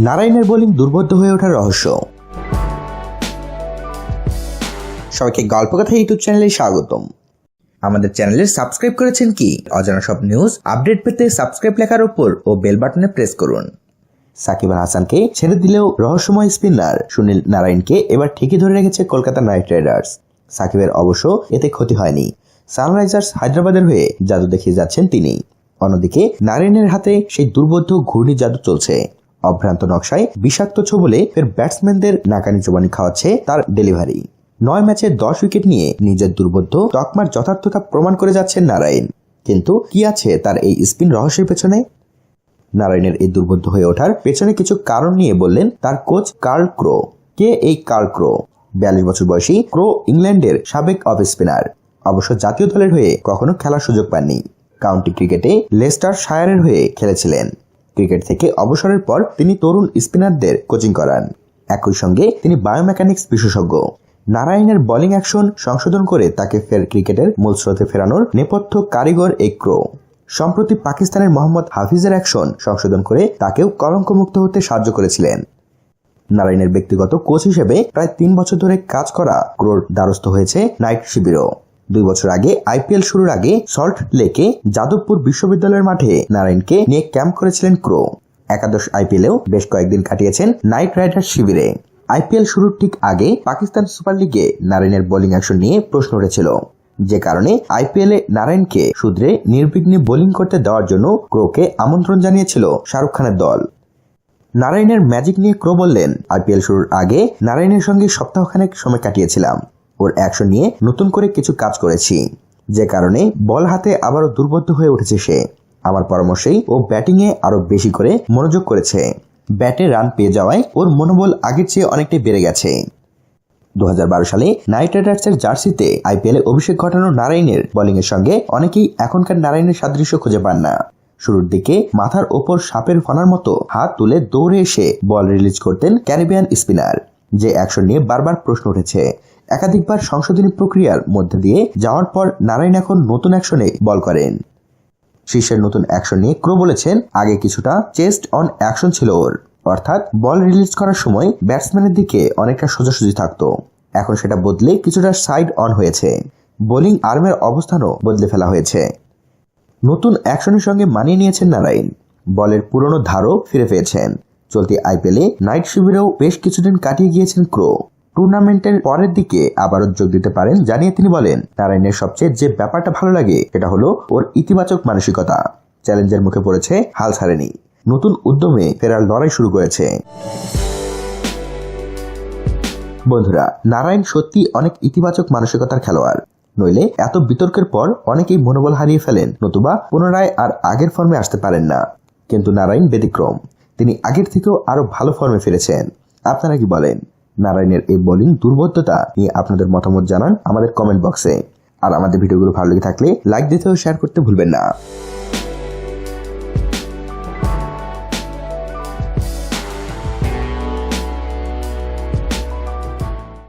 নারায়ণের বোলিং দুর্বোধ্য হয়ে ওঠার রহস্য। সবাইকে গল্প কথা ইউটিউব চ্যানেলে স্বাগতম। আমাদের চ্যানেলে সাবস্ক্রাইব করেছেন কি? অজানা সব নিউজ আপডেট পেতে সাবস্ক্রাইব লেখার উপর ও বেল বাটনে প্রেস করুন। সাকিব আল হাসানকে ছেড়ে দিলেও রহস্যময় স্পিনার সুনীল নারায়ণকে এবার ঠিকই ধরে রেখেছে কলকাতা নাইট রাইডার্স। সাকিবের অবশ্য এতে ক্ষতি হয়নি। সানরাইজার্স হায়দ্রাবাদের হয়ে জাদু দেখিয়ে যাচ্ছেন তিনি। অন্যদিকে, নারায়ণের হাতে সেই দুর্বোধ্য ঘূর্ণি জাদু চলছে। অভ্রান্ত নকশায় বিষাক্ত ছোবলে ফের ব্যাটসম্যানদের নাকানি চোবানি খাওয়াচ্ছে তার ডেলিভারি নয় ম্যাচে দশ উইকেট নিয়ে নিজের দুর্বোধ্য তকমার যথার্থতা প্রমাণ করে যাচ্ছেন নারায়ণ। কিন্তু কি আছে তার এই স্পিন রহস্যের পেছনে? নারায়ণের এই দুর্বোধ্য হয়ে ওঠার পেছনে কিছু কারণ নিয়ে বললেন তার কোচ কার্ল ক্রো। কে এই কার্ল ক্রো? বিয়াল্লিশ বছর বয়সী ক্রো ইংল্যান্ডের সাবেক অফ স্পিনার অবশ্য জাতীয় দলের হয়ে কখনো খেলার সুযোগ পাননি। কাউন্টি ক্রিকেটে লেস্টার শায়ারের হয়ে খেলেছিলেন। ক্রিকেট থেকে অবসরের পর তিনি তরুণ স্পিনারদের কোচিং করান। একই সঙ্গে তিনি বায়োমেকানিক্স বিশেষজ্ঞ। নারায়ণের বোলিং অ্যাকশন সংশোধন করে তাকে ফের ক্রিকেটের মূল স্রোতে ফেরানোর নেপথ্য কারিগর এই ক্রো। সম্প্রতি পাকিস্তানের মোহাম্মদ হাফিজের অ্যাকশন সংশোধন করে তাকেও কলঙ্কমুক্ত হতে সাহায্য করেছিলেন। নারায়ণের ব্যক্তিগত কোচ হিসেবে প্রায় তিন বছর ধরে কাজ করা ক্রোর দ্বারস্থ হয়েছে নাইট শিবিরও। দুই বছর আগে আইপিএল শুরুর আগে সল্ট লেকে যাদবপুর বিশ্ববিদ্যালয়ের মাঠে নারায়ণকে নিয়ে ক্যাম্প করেছিলেন ক্রো। একাদশ আইপিএলেও বেশ কয়েকদিন কাটিয়েছেন নাইট রাইডার্স শিবিরে। আইপিএল শুরুর ঠিক আগে পাকিস্তান সুপার লিগে নারায়ণের বোলিং অ্যাকশন নিয়ে প্রশ্ন উঠেছিল। যে কারণে আইপিএলে নারায়ণকে শুধরে নির্বিঘ্নে বোলিং করতে দেওয়ার জন্য ক্রোকে আমন্ত্রণ জানিয়েছিল শাহরুখ খানের দল। নারায়ণের ম্যাজিক নিয়ে ক্রো বললেন, আইপিএল শুরুর আগে নারায়ণের সঙ্গে সপ্তাহখানেক সময় কাটিয়েছিলাম। ওর অ্যাকশন নিয়ে নতুন করে কিছু কাজ করেছি। যে কারণে বল হাতে আবারও দুর্বদ্ধ হয়ে উঠেছে সে। আমার পরামর্শেই ও ব্যাটিংয়ে আরও বেশি করে মনোযোগ করেছে। ব্যাটে রান পেয়ে যাওয়ায় ওর মনোবল আগের চেয়ে অনেকটাই বেড়ে গেছে। দুহাজার বারো সালে নাইট রাইডার্সের জার্সিতে আইপিএলে অভিষেক ঘটানো নারায়ণের বোলিংয়ের সঙ্গে অনেকেই এখনকার নারায়ণের সাদৃশ্য খুঁজে পান না। শুরুর দিকে মাথার ওপর সাপের ফনার মতো হাত তুলে দৌড়ে এসে বল রিলিজ করতেন ক্যারিবিয়ান স্পিনার যে অ্যাকশন নিয়ে বারবার প্রশ্ন উঠেছে। একাধিকবার সংশোধনী প্রক্রিয়ার মধ্যে দিয়ে যাওয়ার পর নারায়ণ এখন নতুন অ্যাকশনে বল করেন। শীর্ষের নতুন অ্যাকশন নিয়ে ক্রো বলেছেন, আগে কিছুটা চেস্ট অন অ্যাকশন ছিল ওর। অর্থাৎ বল রিলিজ করার সময় ব্যাটসম্যানের দিকে অনেকটা সোজাসুজি থাকতো। এখন সেটা বদলে কিছুটা সাইড অন হয়েছে। বোলিং আর্মের অবস্থানও বদলে ফেলা হয়েছে। নতুন অ্যাকশনের সঙ্গে মানিয়ে নিয়েছেন নারায়ণ। বলের পুরনো ধারও ফিরে পেয়েছেন। চলতি আইপিএলে নাইট শিবিরেও বেশ কিছুদিন কাটিয়ে গিয়েছেন ক্রো। টুর্নামেন্টের পরের দিকে আবারও যোগ দিতে পারেন। জানিয়ে তিনি বলেন নারায়ণের সবচেয়ে যে ব্যাপারটা ভালো লাগে, সেটা হলো ওর ইতিবাচক মানসিকতা। চ্যালেঞ্জের মুখে পড়েছে, হাল ছাড়েনি। নতুন উদ্যমে ফেরার লড়াই শুরু করেছে। বন্ধুরা, নারায়ণ সত্যি অনেক ইতিবাচক মানসিকতার খেলোয়াড়। নইলে এত বিতর্কের পর অনেকেই মনোবল হারিয়ে ফেলেন, নতুবা পুনরায় আর আগের ফর্মে আসতে পারেন না। কিন্তু নারায়ণ ব্যতিক্রম। তিনি আগের থেকেও আরও ভালো ফর্মে ফিরেছেন। আপনারা কি বলেন? নারায়ণের এই বোলিং দুর্বোধ্যতা নিয়ে আপনাদের মতামত জানান আমাদের কমেন্ট বক্সে আর আমাদের ভিডিওগুলো ভালো লেগে থাকলে লাইক দিতে ও শেয়ার করতে ভুলবেন না।